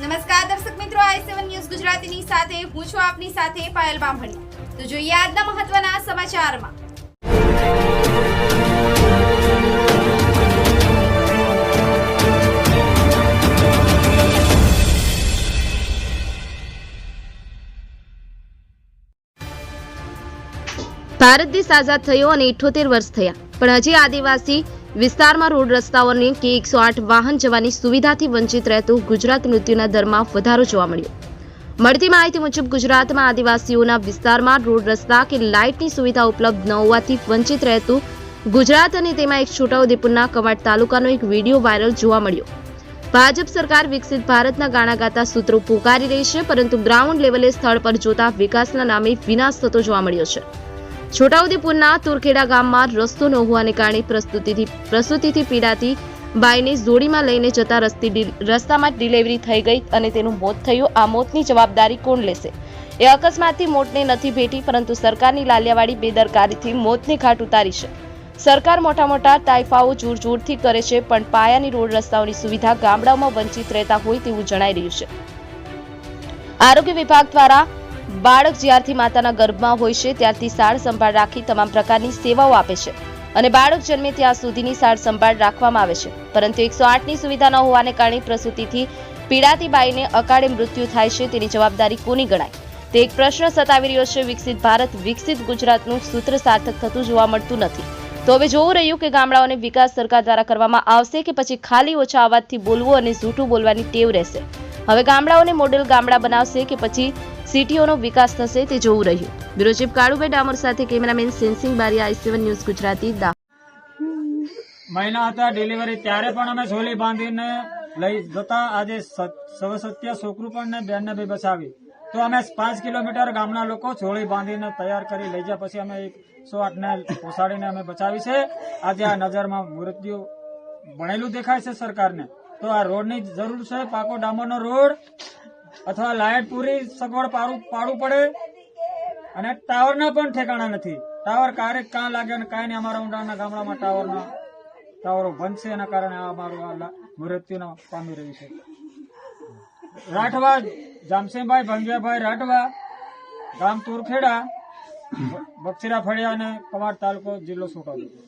નમસ્કાર દર્શક મિત્રો, આઈ સેવન ન્યૂઝ ગુજરાતીની સાથે, હું છું આપની સાથે પાયલ બામણી. તો જોઈએ આજના મહત્વના સમાચારમાં. ભારત દેશ આઝાદ થયો અને ઇઠોતેર વર્ષ થયા. પણ હજી આદિવાસી વિસ્તારમાં રોડ રસ્તાઓની કે એકસો આઠ વાહન જવાની સુવિધાથી વંચિત રહેતું ગુજરાત મૃત્યુના દરમાં વધારો જોવા મળ્યો. મળતી માહિતી મુજબ ગુજરાતમાં આદિવાસીઓના વિસ્તારમાં રોડ રસ્તા કે લાઇટની સુવિધા ઉપલબ્ધ ન હોવાથી વંચિત રહેતું ગુજરાત અને તેમાં એક છોટાઉદેપુરના કવાડ તાલુકાનો એક વીડિયો વાયરલ જોવા મળ્યો. ભાજપ સરકાર વિકસિત ભારતના ગાણા ગાતા સૂત્રો પોકારી રહી છે, પરંતુ ગ્રાઉન્ડ લેવલે સ્થળ પર જોતા વિકાસના નામે વિનાશ થતો જોવા મળ્યો છે. છોટાઉદેપુરના તુરખેડા ગામમાં રસ્તો ન હોવાને કારણે પ્રસ્તુતિથી પીડાતી બાઈને જોડીમાં લઈને જતા રસ્તી રસ્તામાં જ ડિલિવરી થઈ ગઈ અને તેનું મોત થયું. આ મોતની જવાબદારી કોણ લેશે? એ અકસ્માતથી મોતને નથી ભેટી, પરંતુ સરકારની લાલિયાવાડી બેદરકારીથી મોતની ઘાટ ઉતારી છે. સરકાર મોટા મોટા તાઇફાઓ જોર જોરથી કરે છે, પણ પાયાની રોડ રસ્તાઓની સુવિધા ગામડાઓમાં વંચિત રહેતા હોય તેવું જણાઈ રહ્યું છે. આરોગ્ય વિભાગ દ્વારા બાળક જ્યારથી માતાના ગર્ભમાં હોય છે, ત્યારથી સાર સંભાળ રાખી તમામ પ્રકારની સેવાઓ આપે છે. અને બાળક જન્મે ત્યાં સુધીની સાર સંભાળ રાખવામાં આવે છે. પરંતુ એકસો આઠની સુવિધા ન હોવાને કારણે પ્રસૂતિથી પીડાતી બાઈને અકાળે મૃત્યુ થાય છે તેની જવાબદારી કોની ગણાય? તે એક પ્રશ્ન સતાવી રહ્યો છે. વિકસિત ભારત, વિકસિત ગુજરાતનું સૂત્ર સાર્થક થતું જોવા મળતું નથી. તો હવે જોવું રહ્યું કે ગામડાઓને વિકાસ સરકાર દ્વારા કરવામાં આવશે કે પછી ખાલી ઓછા અવાજથી બોલવું અને જૂઠું બોલવાની ટેવ રહેશે? હવે ગામડાઓને મોડેલ ગામડા બનાવશે કે પછી સિટીઓનો વિકાસ થશે તે જોવું રહ્યું. બ્યુરો ચીફ કાળુભાઈ ડામોર સાથે cameraman Sensing Baria, I seven news Gujarati, દા મહિના હતા ડિલિવરી ત્યારે પણ અમે છોલી બાંધીને લઈ જતા આજે સવસત્ય છોકરું પણ ને બેનને બી બચાવી તો અમે પાંચ કિલોમીટર ગામના લોકો છોળી બાંધીને તૈયાર કરી લઈ ગયા. પછી અમે એકસો આઠને પોસાડીને અમે બચાવી છે. આજે આ નજરમાં મૃત્યુ ભણેલું દેખાય છે સરકારને. તો આ રોડની જરૂર છે, પાકો ડામરનો રોડ. અથવા લાઇટ પૂરી સગવડ પાડવું પડે. અને ટાવરના પણ ઠેકાણા નથી. ટાવર ક્યારે કાં લાગે અને કાંઈ નહીં, અમારા ઊંડાણના ગામડામાં ટાવરના ટાવરો બનશે એના કારણે આ અમારું મૃત્યુના પામી રહ્યું છે. રાઠવા જામસિંહભાઈ ભંગિયાભાઈ રાઠવા, ગામ તુરખેડા બક્ષીરા ફળિયા અને કમાડ તાલુકો જિલ્લો છોટાઉદેપુર